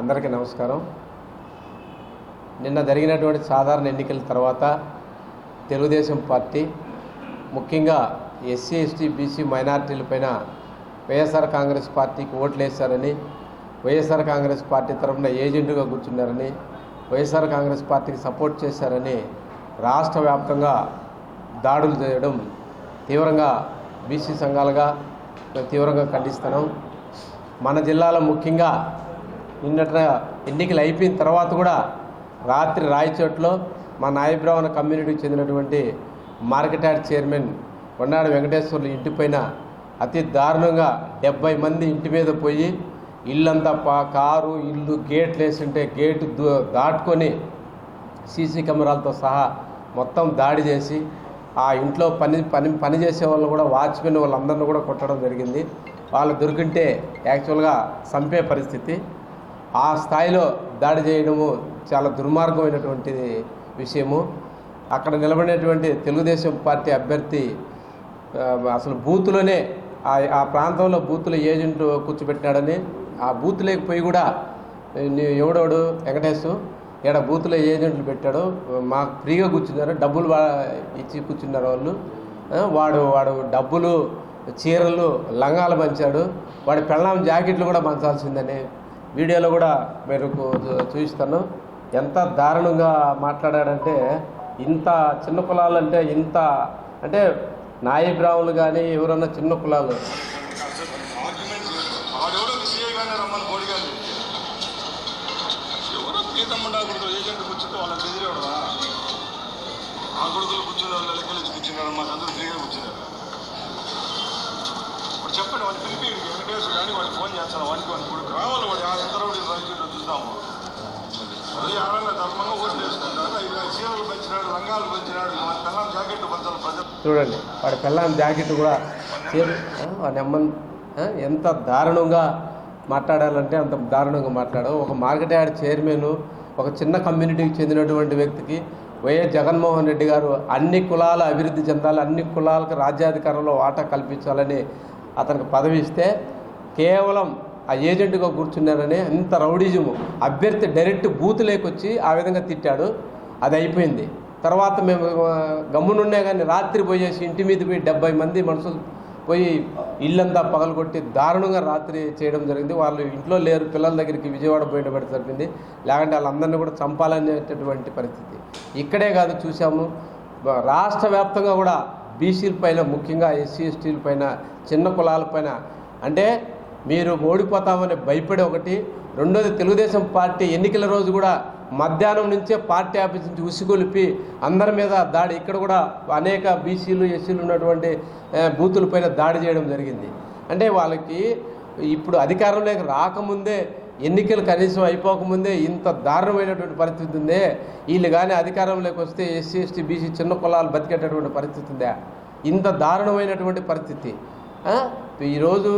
అందరికీ నమస్కారం. నిన్న జరిగినటువంటి సాధారణ ఎన్నికల తర్వాత తెలుగుదేశం పార్టీ ముఖ్యంగా ఎస్సీ ఎస్టీ బీసీ మైనార్టీలపైన వైఎస్ఆర్ కాంగ్రెస్ పార్టీకి ఓట్లు వేశారని వైఎస్ఆర్ కాంగ్రెస్ పార్టీ తరఫున ఏజెంటుగా కూర్చున్నారని వైఎస్ఆర్ కాంగ్రెస్ పార్టీకి సపోర్ట్ చేశారని రాష్ట్ర వ్యాప్తంగా దాడులు చేయడం తీవ్రంగా బీసీ సంఘాలుగా తీవ్రంగా ఖండిస్తున్నాం. మన జిల్లాలో ముఖ్యంగా నిన్నట ఎన్నికలు అయిపోయిన తర్వాత కూడా రాత్రి రాయచోట్లో మా నాయబ్రావణ కమ్యూనిటీకి చెందినటువంటి మార్కెట్ యార్డ్ చైర్మన్ కొన్నాడు వెంకటేశ్వర్లు ఇంటిపైన అతి దారుణంగా డెబ్బై మంది ఇంటి మీద పోయి ఇల్లంతా పా కారు ఇల్లు గేట్లు వేసింటే గేటు దాటుకొని సీసీ కెమెరాలతో సహా మొత్తం దాడి చేసి ఆ ఇంట్లో పని పని పని చేసే వాళ్ళు కూడా వాచ్మెన్ వాళ్ళందరిని కూడా కొట్టడం జరిగింది. వాళ్ళు దొరికింటే యాక్చువల్గా చంపే పరిస్థితి. ఆ స్థాయిలో దాడి చేయడము చాలా దుర్మార్గమైనటువంటి విషయము. అక్కడ నిలబడినటువంటి తెలుగుదేశం పార్టీ అభ్యర్థి అసలు బూత్లోనే ఆ ప్రాంతంలో బూత్లో ఏజెంట్ కూర్చోబెట్టినాడని ఆ బూత్ లేకపోయి కూడా నీ ఎవడోడు? వెంకటేశ్. ఇక్కడ బూత్లో ఏజెంట్లు పెట్టాడు. మాకు ఫ్రీగా కూర్చున్నారు. డబ్బులు ఇచ్చి కూర్చున్నారు వాళ్ళు. వాడు వాడు డబ్బులు చీరలు లంగాలు పంచాడు. వాడి పెళ్ళాం జాకెట్లు కూడా పంచాల్సిందని వీడియోలో కూడా మీరు చూ- చూపిస్తాను. ఎంత దారుణంగా మాట్లాడాడంటే ఇంత చిన్న కులాలు అంటే ఇంత అంటే నాయ కానీ ఎవరన్నా చిన్న కులాలు? చెప్పండి. రమ్మని ఏజెంట్ ఆ వాళ్ళు అందరూ ఫ్రీగా ఇప్పుడు చెప్పండి వాడిని పిలిపి వెంకటేశ్వరు కానీ వాడికి ఫోన్ చేస్తాను వాడికి వాళ్ళు కొడుకు రావాలి వాడు ఆ ఎంత రౌడీ మళ్ళీ అది ధర్మంగా ఓట్లు వేసుకుంటారు చీరలు రంగాలు పెంచినాడు మన పిల్లల జాకెట్ పంచాలి ప్రజలు. చూడండి వాడి పిల్లని జాకెట్ కూడా వాడి అమ్మని ఎంత దారుణంగా మాట్లాడాలంటే అంత దారుణంగా మాట్లాడవు. ఒక మార్కెట్ యార్డ్ చైర్మన్ ఒక చిన్న కమ్యూనిటీకి చెందినటువంటి వ్యక్తికి వైఎస్ జగన్మోహన్ రెడ్డి గారు అన్ని కులాల అభివృద్ధి చెందాలి అన్ని కులాలకు రాజ్యాధికారంలో వాటా కల్పించాలని అతనికి పదవి ఇస్తే కేవలం ఆ ఏజెంట్గా కూర్చున్నారని అంత రౌడిజము. అభ్యర్థి డైరెక్ట్ బూత్ లేకొచ్చి ఆ విధంగా తిట్టాడు. అది అయిపోయింది. తర్వాత మేము గమ్మునుండే కానీ రాత్రి పోయేసి ఇంటి మీద పోయి డెబ్బై మంది మనుషులు పోయి ఇల్లంతా పగలగొట్టి దారుణంగా రాత్రి చేయడం జరిగింది. వాళ్ళు ఇంట్లో లేరు పిల్లల దగ్గరికి విజయవాడ పోయేటప్పుడు జరిగింది. లేకుంటే వాళ్ళందరినీ కూడా చంపాలనేటటువంటి పరిస్థితి. ఇక్కడే కాదు చూసాము రాష్ట్ర వ్యాప్తంగా కూడా బీసీల పైన ముఖ్యంగా ఎస్సీ ఎస్టీల పైన చిన్న కులాల పైన అంటే మీరు ఓడిపోతామని భయపడే ఒకటి. రెండోది తెలుగుదేశం పార్టీ ఎన్నికల రోజు కూడా మధ్యాహ్నం నుంచే పార్టీ ఆఫీస్ నుంచి ఉసిగొలిపి అందరి మీద దాడి. ఇక్కడ కూడా అనేక బీసీలు ఎస్సీలు ఉన్నటువంటి బూతుల పైన దాడి చేయడం జరిగింది. అంటే వాళ్ళకి ఇప్పుడు అధికారంలోకి రాకముందే ఎన్నికలు కనీసం అయిపోకముందే ఇంత దారుణమైనటువంటి పరిస్థితి ఉందే. వీళ్ళు కానీ అధికారంలోకి వస్తే ఎస్సీ ఎస్టీ బీసీ చిన్న కులాలు బతికేటటువంటి పరిస్థితి ఉందా. ఇంత దారుణమైనటువంటి పరిస్థితి. ఈరోజు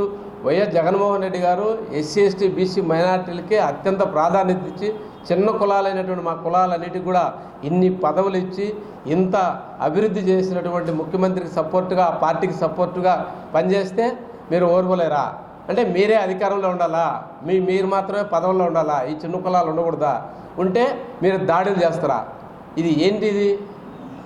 వైఎస్ జగన్మోహన్ రెడ్డి గారు ఎస్సీ ఎస్టీ బీసీ మైనార్టీలకి అత్యంత ప్రాధాన్యత ఇచ్చి చిన్న కులాలైనటువంటి మా కులాలన్నిటికీ కూడా ఇన్ని పదవులు ఇచ్చి ఇంత అభివృద్ధి చేసినటువంటి ముఖ్యమంత్రికి సపోర్టుగా పార్టీకి సపోర్టుగా పనిచేస్తే మీరు ఓర్వలేరా? అంటే మీరే అధికారంలో ఉండాలా? మీ మీరు మాత్రమే పదవుల్లో ఉండాలా? ఈ చిన్న కులాలు ఉండకూడదా? ఉంటే మీరు దాడులు చేస్తారా? ఇది ఏంటిది?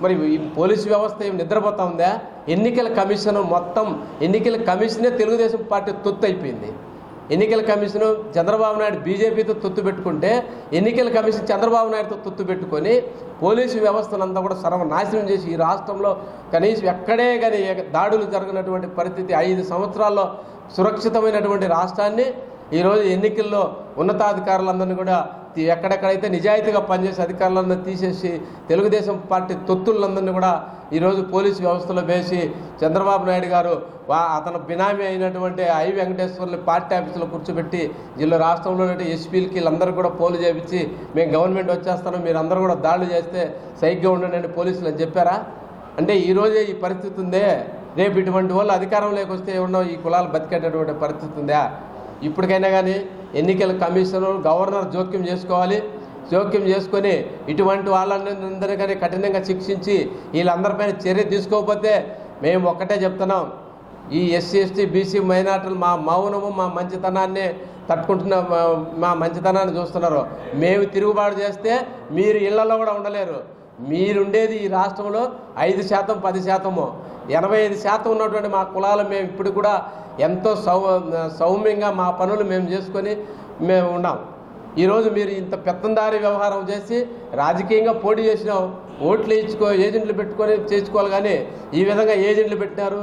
మరి ఈ పోలీసు వ్యవస్థ ఏం నిద్రపోతా ఉందా? ఎన్నికల కమిషన్ మొత్తం ఎన్నికల కమిషనే తెలుగుదేశం పార్టీ తొత్తు అయిపోయింది. ఎన్నికల కమిషన్ చంద్రబాబు నాయుడు బీజేపీతో తొత్తు పెట్టుకుంటే ఎన్నికల కమిషన్ చంద్రబాబు నాయుడుతో తొత్తు పెట్టుకొని పోలీసు వ్యవస్థనంతా కూడా సర్వనాశనం చేసి ఈ రాష్ట్రంలో కనీసం ఎక్కడే కానీ దాడులు జరగనటువంటి పరిస్థితి ఐదు సంవత్సరాల్లో సురక్షితమైనటువంటి రాష్ట్రాన్ని ఈరోజు ఎన్నికల్లో ఉన్నతాధికారులందరినీ కూడా ఎక్కడెక్కడైతే నిజాయితీగా పనిచేసే అధికారులందరినీ తీసేసి తెలుగుదేశం పార్టీ తొత్తులందరినీ కూడా ఈరోజు పోలీసు వ్యవస్థలో వేసి చంద్రబాబు నాయుడు గారు వా అతను బినామీ అయినటువంటి ఐ వెంకటేశ్వర్ని పార్టీ ఆఫీసులో కూర్చోబెట్టి జిల్లా రాష్ట్రంలో ఎస్పీలకి వీళ్ళందరూ కూడా పోలు చేపించి మేము గవర్నమెంట్ వచ్చేస్తాను మీరు అందరూ కూడా దాడులు చేస్తే సైగ్గా ఉండండి పోలీసులు అని చెప్పారా? అంటే ఈరోజే ఈ పరిస్థితి ఉందే రేపు ఇటువంటి వాళ్ళు అధికారంలోకి వస్తే ఏమన్నా ఈ కులాలు బతికేటటువంటి పరిస్థితి ఉందా? ఇప్పటికైనా కానీ ఎన్నికల కమిషన్ గవర్నర్ జోక్యం చేసుకోవాలి. జోక్యం చేసుకొని ఇటువంటి వాళ్ళందరినీ కానీ కఠినంగా శిక్షించి వీళ్ళందరిపైన చర్య తీసుకోకపోతే మేము ఒక్కటే చెప్తున్నాం. ఈ ఎస్సీ ఎస్టీ బీసీ మైనార్టీలు మా మౌనము మా మంచితనాన్ని తట్టుకుంటున్న మా- మా మంచితనాన్ని చూస్తున్నారు. మేము తిరుగుబాటు చేస్తే మీరు ఇళ్ళలో కూడా ఉండలేరు. మీరుండేది ఈ రాష్ట్రంలో ఐదు శాతం పది శాతము. ఎనభై ఐదు శాతం ఉన్నటువంటి మా కులాలు మేము ఇప్పుడు కూడా ఎంతో సౌ సౌమ్యంగా మా పనులు మేము చేసుకొని మేము ఉన్నాం. ఈరోజు మీరు ఇంత పెత్తందారి వ్యవహారం చేసి రాజకీయంగా పోటీ చేసినావు ఓట్లు ఇచ్చుకో ఏజెంట్లు పెట్టుకొని చేసుకోవాలి కానీ ఈ విధంగా ఏజెంట్లు పెట్టినారు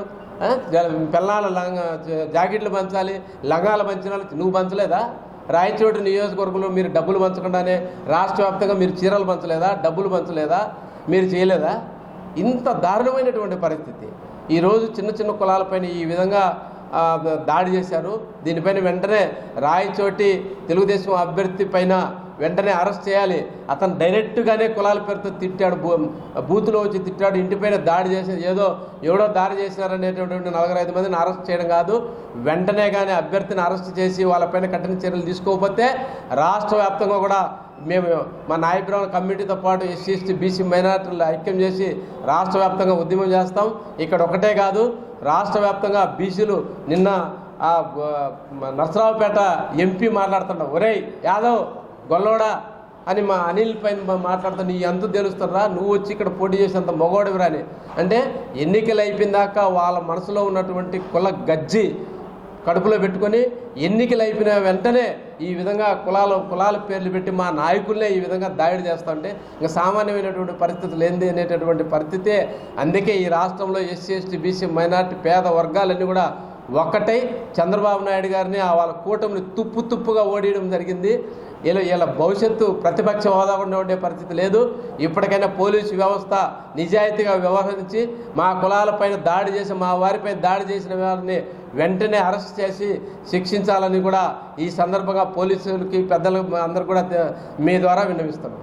పిల్లల లంగ జాకెట్లు పంచాలి లంగాలు పంచినాలు నువ్వు పంచలేదా? రాయచోటి నియోజకవర్గంలో మీరు డబ్బులు పంచకుండానే రాష్ట్ర వ్యాప్తంగా మీరు చీరలు పంచలేదా? డబ్బులు పంచలేదా? మీరు చేయలేదా? ఇంత దారుణమైనటువంటి పరిస్థితి. ఈరోజు చిన్న చిన్న కులాలపైన ఈ విధంగా దాడి చేశారు. దీనిపైన వెంటనే రాయచోటి తెలుగుదేశం అభ్యర్థి పైన వెంటనే అరెస్ట్ చేయాలి. అతను డైరెక్ట్గానే కులాల పేరుతో తిట్టాడు. బూ బూత్లో వచ్చి తిట్టాడు. ఇంటిపైన దాడి చేసి ఏదో ఎవడో దాడి చేసినారనేటటువంటి నలభై ఐదు మందిని అరెస్ట్ చేయడం కాదు. వెంటనే కానీ అభ్యర్థిని అరెస్ట్ చేసి వాళ్ళపైన కఠిన చర్యలు తీసుకోకపోతే రాష్ట్ర వ్యాప్తంగా కూడా మేము మా నాయబ్రాహ్మణ కమిటీతో పాటు ఎస్సీ ఎస్టీ బీసీ మైనార్టీలు ఐక్యం చేసి రాష్ట్ర వ్యాప్తంగా ఉద్యమం చేస్తాం. ఇక్కడ ఒకటే కాదు రాష్ట్ర వ్యాప్తంగా బీసీలు నిన్న నర్సరావుపేట నరసరావుపేట ఎంపీ మాట్లాడుతున్నాడు ఒరేయ్ యాదవ్ గొల్లోడా అని మా అనిల్ పైన మా- మాట్లాడుతా నీ ఎంత తెలుస్తారా నువ్వు వచ్చి ఇక్కడ పోటీ చేసేంత మొగోడివిరా అని అంటే ఎన్నికలు అయిపోయిందాక వాళ్ళ మనసులో ఉన్నటువంటి కుల గజ్జి కడుపులో పెట్టుకొని ఎన్నికలు అయిపోయిన వెంటనే ఈ విధంగా కులాల కులాల పేర్లు పెట్టి మా నాయకులనే ఈ విధంగా దాడి చేస్తుంటే ఇంకా సామాన్యమైనటువంటి పరిస్థితులు ఏంది అనేటటువంటి పరిస్థితే అందుకే ఈ రాష్ట్రంలో ఎస్సీ ఎస్టీ బీసీ మైనార్టీ పేద వర్గాలన్నీ కూడా ఒక్కటై చంద్రబాబు నాయుడు గారిని ఆ వాళ్ళ కూటమిని తుప్పు తుప్పుగా ఓడియడం జరిగింది. వీళ్ళ వీళ్ళ భవిష్యత్తు ప్రతిపక్ష హోదా కూడా ఉండే పరిస్థితి లేదు. ఇప్పటికైనా పోలీసు వ్యవస్థ నిజాయితీగా వ్యవహరించి మా కులాలపైన దాడి చేసి మా వారిపై దాడి చేసిన వారిని వెంటనే అరెస్ట్ చేసి శిక్షించాలని కూడా ఈ సందర్భంగా పోలీసులకి పెద్దలకు అందరు కూడా మీ ద్వారా విన్నవిస్తున్నాం.